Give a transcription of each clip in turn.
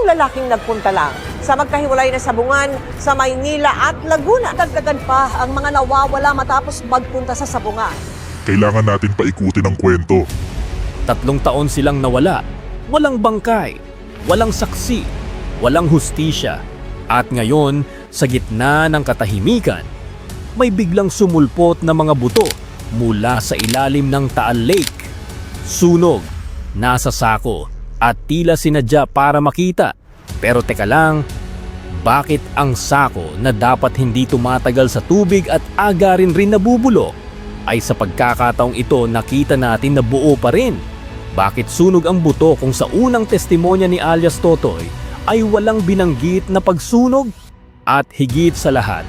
tatlong lalaking nagpunta lang sa magkahiwalay na sabungan sa Maynila at Laguna. Dagdagan pa ang mga nawawala matapos magpunta sa sabungan. Kailangan natin paikutin ang kwento. Tatlong taon silang nawala. Walang bangkay, walang saksi, walang hustisya. At ngayon, sa gitna ng katahimikan, may biglang sumulpot na mga buto mula sa ilalim ng Taal Lake. Sunog, nasa sako, at tila sinadya para makita. Pero teka lang, bakit ang sako na dapat hindi tumatagal sa tubig at agarin rin nabubulok ay sa pagkakataong ito nakita natin na buo pa rin. Bakit sunog ang buto kung sa unang testimonya ni alias Totoy ay walang binanggit na pagsunog? At higit sa lahat,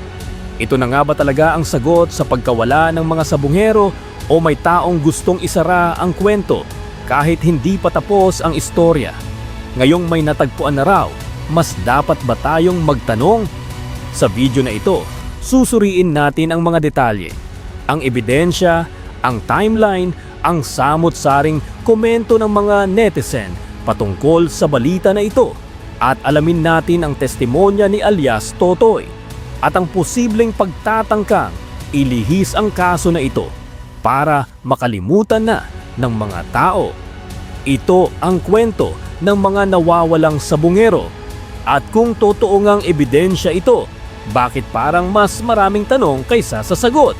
ito na nga ba talaga ang sagot sa pagkawala ng mga sabungero o may taong gustong isara ang kwento kahit hindi pa tapos ang istorya? Ngayong may natagpuan na raw, mas dapat ba tayong magtanong? Sa video na ito, susuriin natin ang mga detalye, ang ebidensya, ang timeline, ang samot-saring komento ng mga netizen patungkol sa balita na ito at alamin natin ang testimonya ni alias Totoy at ang posibleng pagtatangkang ilihis ang kaso na ito para makalimutan na ng mga tao. Ito ang kwento ng mga nawawalang sabungero at kung totoo ngang ebidensya ito, bakit parang mas maraming tanong kaysa sa sagot?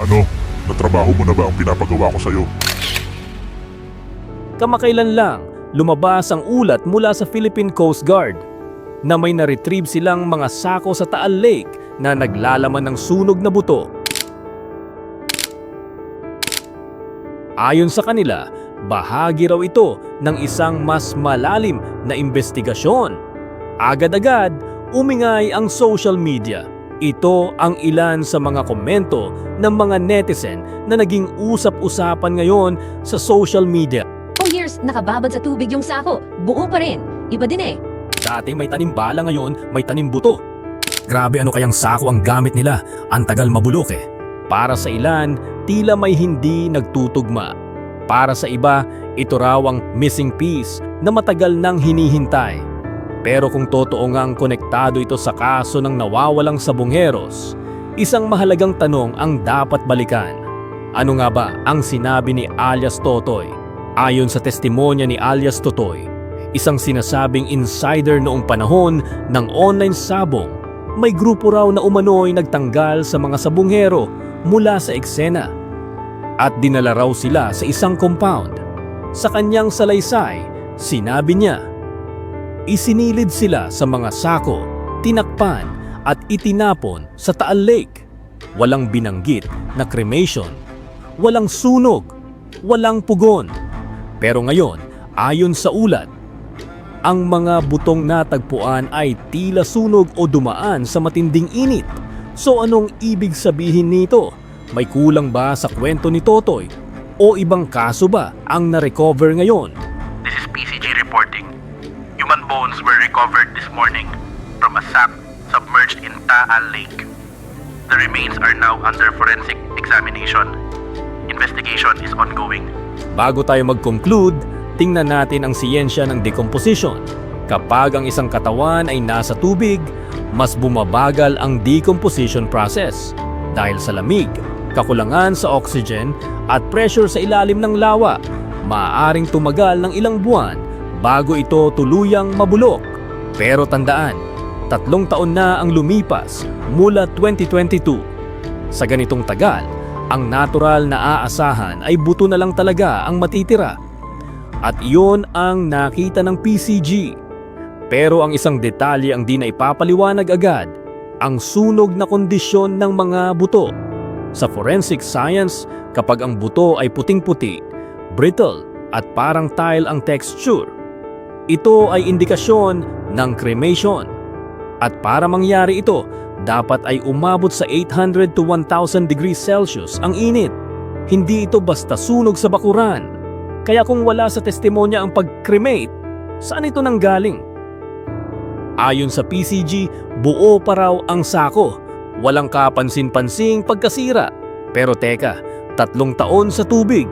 Ano? Natrabaho mo na ba ang pinapagawa ko sa'yo? Kamakailan lang, lumabas ang ulat mula sa Philippine Coast Guard na may na-retrieve silang mga sako sa Taal Lake na naglalaman ng sunog na buto. Ayon sa kanila, bahagi raw ito ng isang mas malalim na investigasyon. Agad-agad, umingay ang social media. Ito ang ilan sa mga komento ng mga netizen na naging usap-usapan ngayon sa social media. For years, nakababad sa tubig yung sako. Buo pa rin. Iba din eh. Dati may tanim bala ngayon, may tanim buto. Grabe ano kayang sako ang gamit nila, ang tagal mabulok eh. Para sa ilan, tila may hindi nagtutugma. Para sa iba, ito raw ang missing piece na matagal nang hinihintay. Pero kung totoo ngang konektado ito sa kaso ng nawawalang sabungheros, isang mahalagang tanong ang dapat balikan. Ano nga ba ang sinabi ni alias Totoy? Ayon sa testimonya ni alias Totoy, isang sinasabing insider noong panahon ng online sabong, may grupo raw na umano'y nagtanggal sa mga sabunghero mula sa eksena at dinala raw sila sa isang compound. Sa kanyang salaysay, sinabi niya, Isinilid sila sa mga sako, tinakpan at itinapon sa Taal Lake. Walang binanggit na cremation, walang sunog, walang pugon. Pero ngayon, ayon sa ulat, ang mga butong natagpuan ay tila sunog o dumaan sa matinding init. So anong ibig sabihin nito? May kulang ba sa kwento ni Totoy? O ibang kaso ba ang na-recover ngayon? This is PCG reporting. Human bones were recovered this morning from a sack submerged in Taal Lake. The remains are now under forensic examination. Investigation is ongoing. Bago tayo mag-conclude, tingnan natin ang siyensya ng decomposition. Kapag ang isang katawan ay nasa tubig, mas bumabagal ang decomposition process dahil sa lamig, kakulangan sa oxygen at pressure sa ilalim ng lawa. Maaaring tumagal ng ilang buwan bago ito tuluyang mabulok. Pero tandaan, tatlong taon na ang lumipas mula 2022. Sa ganitong tagal, ang natural na aasahan ay buto na lang talaga ang matitira. At iyon ang nakita ng PCG. Pero ang isang detalye ang di na ipapaliwanag agad, ang sunog na kondisyon ng mga buto. Sa forensic science, kapag ang buto ay puting-puti, brittle at parang tile ang texture, ito ay indikasyon ng cremation. At para mangyari ito, dapat ay umabot sa 800 to 1000 degrees Celsius ang init. Hindi ito basta sunog sa bakuran. Kaya kung wala sa testimonya ang pag-cremate, saan ito nanggaling? Ayon sa PCG, buo pa raw ang sako. Walang kapansin-pansing pagkasira. Pero teka, tatlong taon sa tubig.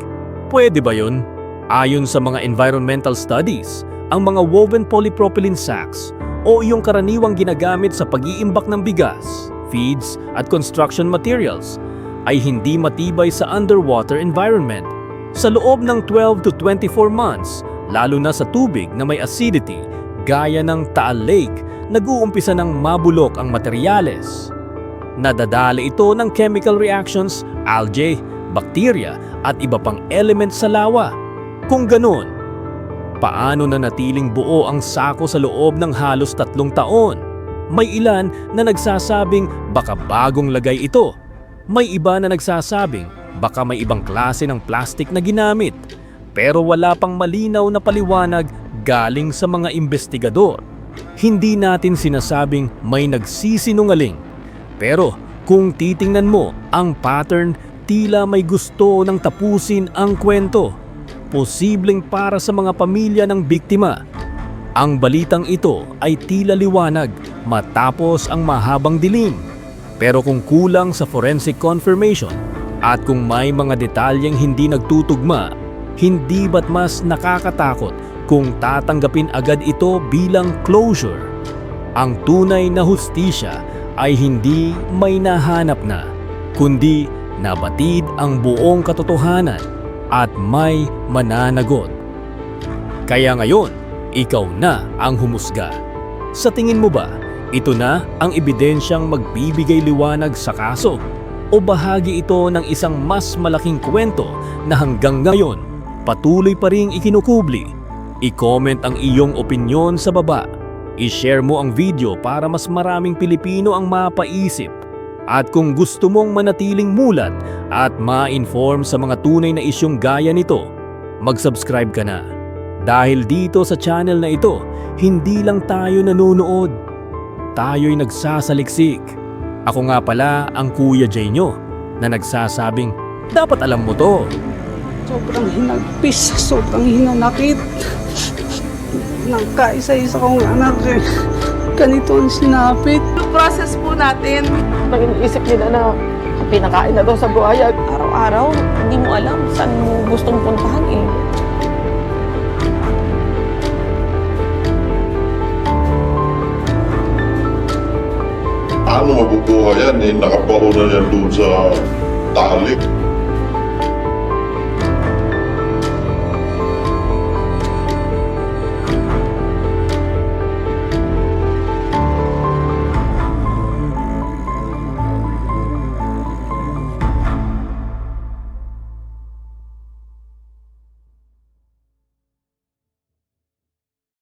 Pwede ba yun? Ayon sa mga environmental studies, ang mga woven polypropylene sacks o yung karaniwang ginagamit sa pag-iimbak ng bigas, feeds at construction materials ay hindi matibay sa underwater environment. Sa loob ng 12 to 24 months, lalo na sa tubig na may acidity gaya ng Taal Lake, nag-uumpisa ng mabulok ang materyales. Nadadala ito ng chemical reactions, algae, bakterya at iba pang element sa lawa. Kung ganun, paano na natiling buo ang sako sa loob ng halos tatlong taon? May ilan na nagsasabing baka bagong lagay ito. May iba na nagsasabing baka may ibang klase ng plastic na ginamit. Pero wala pang malinaw na paliwanag galing sa mga investigador. Hindi natin sinasabing may nagsisinungaling. Pero kung titingnan mo ang pattern, tila may gusto ng tapusin ang kwento. Posibleng para sa mga pamilya ng biktima. Ang balitang ito ay tila liwanag matapos ang mahabang dilim. Pero kung kulang sa forensic confirmation at kung may mga detalyeng hindi nagtutugma, hindi ba't mas nakakatakot kung tatanggapin agad ito bilang closure? Ang tunay na hustisya ay hindi may nahanap na, kundi nabatid ang buong katotohanan at may mananagot. Kaya ngayon, ikaw na ang humusga. Sa tingin mo ba, ito na ang ebidensyang magbibigay liwanag sa kaso? O bahagi ito ng isang mas malaking kwento na hanggang ngayon patuloy pa ring ikinukubli? I-comment ang iyong opinyon sa baba. I-share mo ang video para mas maraming Pilipino ang mapaisip. At kung gusto mong manatiling mulat at ma-inform sa mga tunay na isyong gaya nito, mag-subscribe ka na. Dahil dito sa channel na ito, hindi lang tayo nanonood. Tayo'y nagsasaliksik. Ako nga pala ang Kuya Jay nyo na nagsasabing, dapat alam mo to. Sobrang hinagpis, sobrang hinanakit. Nagkaisa-isa kong anak eh. Ganito ang sinapit. process po natin. Nang iniisip nila na pinakain na daw sa buhaya. Araw-araw, hindi mo alam saan mo gustong puntahan eh. Paano mabubuhay yan eh? Nakabaho na yan doon sa talik.